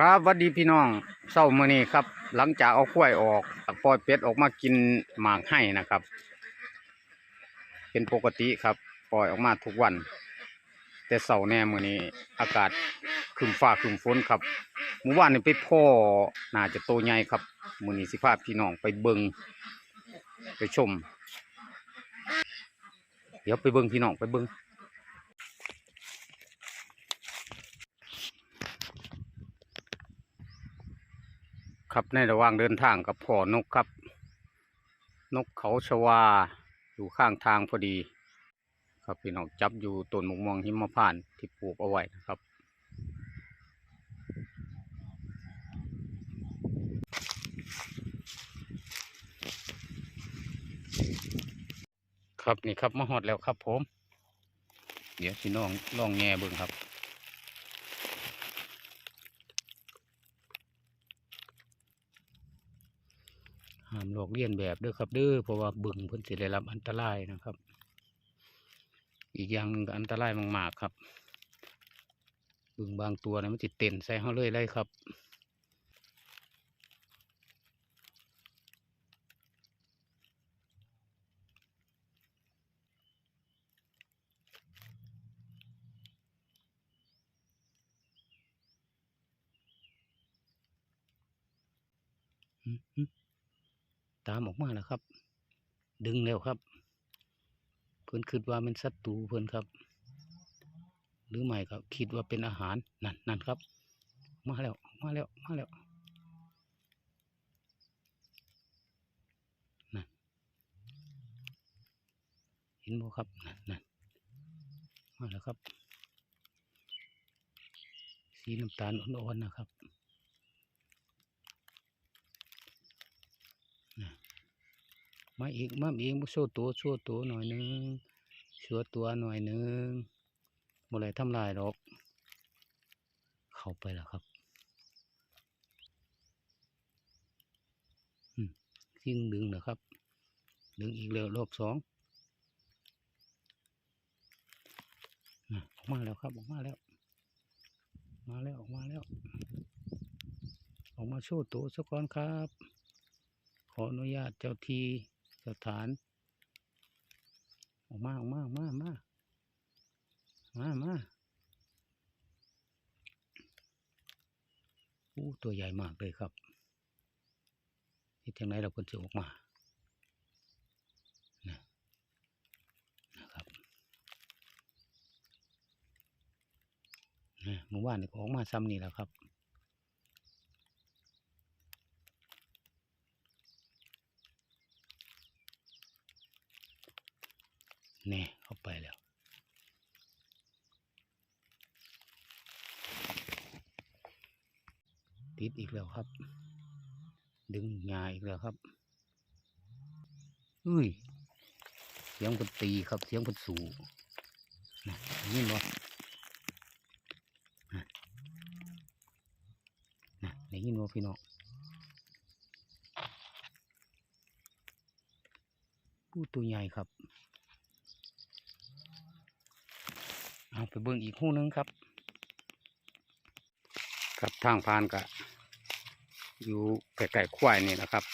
ครับวัสดีพี่น้องเศร้ามื้อนี้ครับ หลังจากเอากล้วยออกปล่อยเป็ดออกมากินหมากให้นะครับ เป็นปกติครับ ปล่อยออกมาทุกวัน แต่เศร้าแน่มื้อนี้ อากาศครึมฟ้าครึมฝนครับเมื่อวานนี่ไปพ่อน่าจะโตใหญ่ครับมื้อนี้สิพาพี่น้องไปเบิงไปชม เดี๋ยวไปเบิงพี่น้องไปเบิง ครับในระหว่างเดินทางกับพ่อนกครับ นกเขาชวา อยู่ข้างทางพอดี ครับพี่น้องจับอยู่ต้นมะม่วงหิมพานที่ปลูกเอาไว้นะครับครับนี่ครับมาหอดแล้วครับผม เดี๋ยวพี่น้องลองแง่เบิ่งครับามหลอกเลียนแบบเด้อครับเด้อเพราะว่าบึงเพิ่นสิได้รับอันตรายนะครับ อีกอย่างหนึ่งอันตรายมากๆครับ บึงบางตัวนะมันติดเต้นใส่เขาเลยเลยครับ ตามออกมาแล้วครับ ดึงแล้วครับ เพิ่อนคิดว่าเป็นศัตรูเพิ่อนครับ หรือไม่ครับคิดว่าเป็นอาหารนั่นนั่นครับ มาแล้วมาแล้วมาแล้วนั่นเห็นบ่ครับนั่นนั่นมาแล้วครับ สีน้ำตาลอ่อนๆนะครับ มาอีกมาอีกมาโชว์ตัวโชว์ตัวหน่อยนึงโชว์ตัวหน่อยนึงบ่ไรทำลายหรอก เข้าไปแล้วครับยิ่งดึงนะครับ ดึงอีกแล้วรอบสองออกมาแล้วครับออกมาแล้ว มาแล้วออกมาแล้ว ออกมาโชว์ตัวสักก่อนครับ ขออนุญาตเจ้าที่ สถาน ออกมาออกมาออกมามามามาอู้ตัวใหญ่มากเลยครับนี่ทางไหนเราควรจะออกมานะนะครับนะเมื่อวานนี่ก็ออกมาซ้ำนี่แหละครับ น่เข้าไปแล้วติดอีกแล้วครับ ดึงงาอีกแล้วครับอุ้ยเสียงคนตีครับเสียงคนสูนะได้ยินบ่นะนะได้ยินบ่พี่น้องผู้ตัวใหญ่ครับ เอาไปเบิ่งอีกคู่นึงครับครับทางพานกะอยู่ใกล้ๆควายนี่นะครับ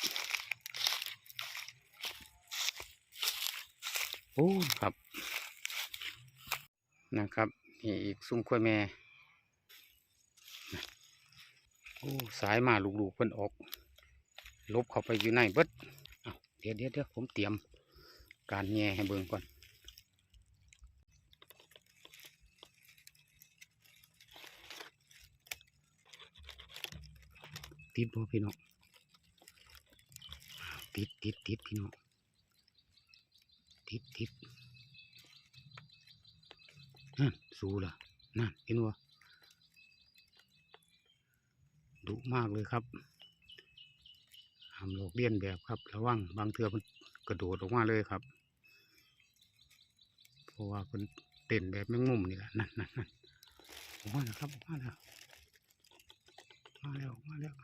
โอ้ครับนะครับนี่อีกซุ้มควายแม่โอ้สายมาลูกๆเพิ่นออกลบเข้าไปอยู่ในเบิดเอาเดี๋ยวเดี๋ยวเดี๋ยวผมเตรียมการแง่ให้เบิ่งก่อน ติดบ่พี่น้องติดติดติดพี่น้องติดติดนั่นสู้ละนั่นเห็นบ่ดุมากเลยครับทำโลกเลียนแบบครับ ระวังบางเทือมันกระโดดออกมาเลยครับ เพราะว่าเป็นเต้นแบบแมงมุมนี่แหละนั่นนั่นนั่นออกมาแล้วครับออกมาแล้วมาแล้วออกมาแล้ว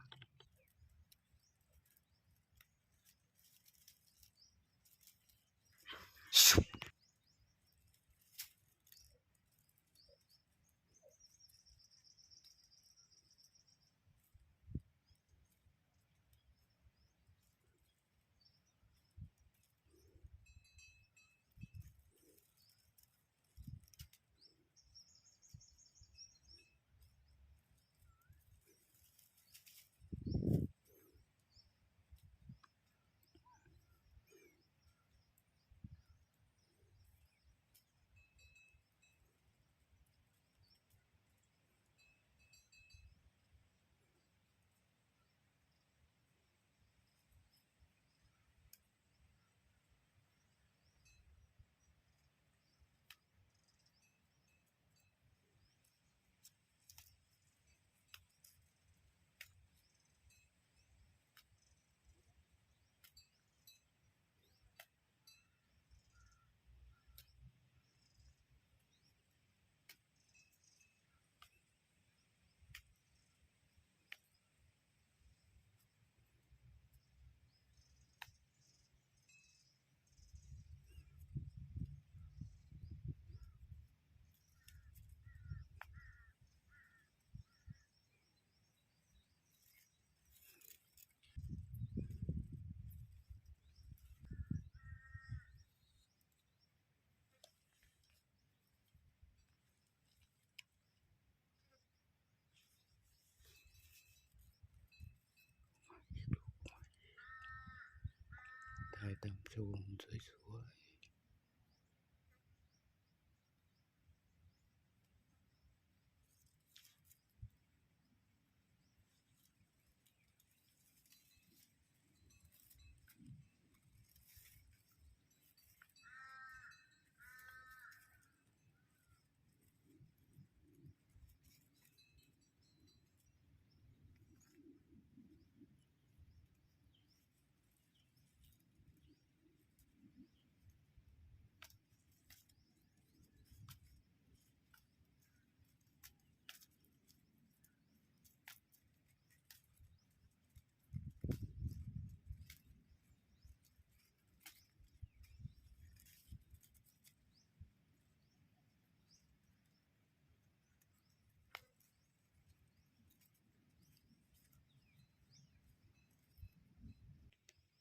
Bài 我们最初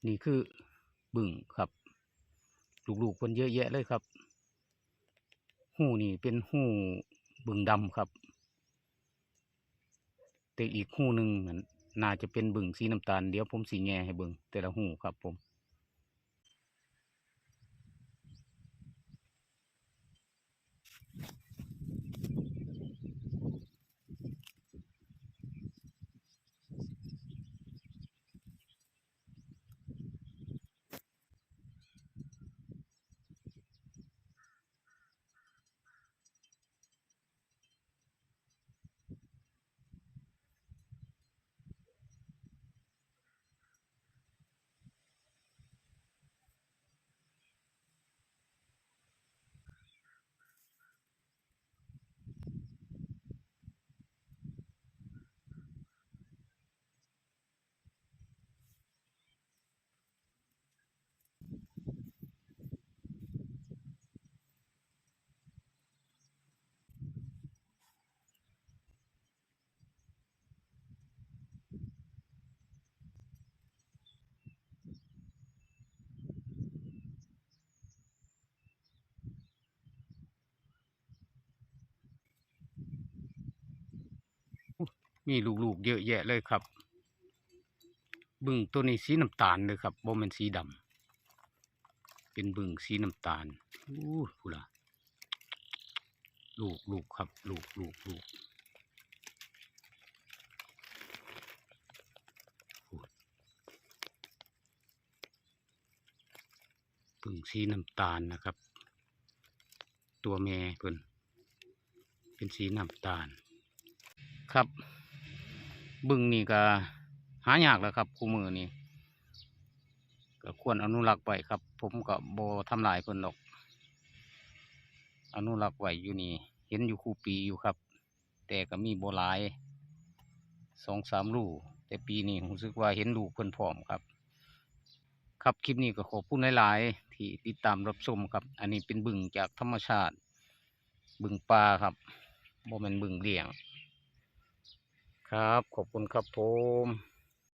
นี่คือบึ่งครับลูกๆคนเยอะแยะเลยครับ หูนี่เป็นหูบึ่งดำครับ แต่อีกหูหนึ่งน่าจะเป็นบึ่งสีน้ำตาลเดี๋ยวผมสีแง่ให้บึ่งแต่ละหูครับผม มีลูกๆเยอะแยะเลยครับ บึ่งตัวนี้สีน้ำตาลเลยครับบ่แม่นสีดำเป็นบึ่งสีน้ำตาลอู้หูล่ะลูกลูกครับ ลูกลูกลูกบึ่งสีน้ำตาลนะครับ ตัวแม่เพิ่นเป็นสีน้ำตาลครับ บึงนี่ก็หายากแล้วครับคู่มือนี่ก็ควรอนุรักษ์ไว้ครับ ผมก็บ่ทำลายเพิ่นหรอก อนุรักษ์ไว้อยู่นี่ เห็นอยู่คู่ปีอยู่ครับ แต่ก็มีโบหลายสองสามลูกแต่ปีนี้ผมรู้สึกว่าเห็นลูกเพิ่นพร้อมครับ ครับคลิปนี้ก็ขอบคุณหลายๆที่ติดตามรับชมครับ อันนี้เป็นบึงจากธรรมชาติ บึงปลาครับบ่แม่นบึงเลี้ยง ครับ ขอบคุณครับผม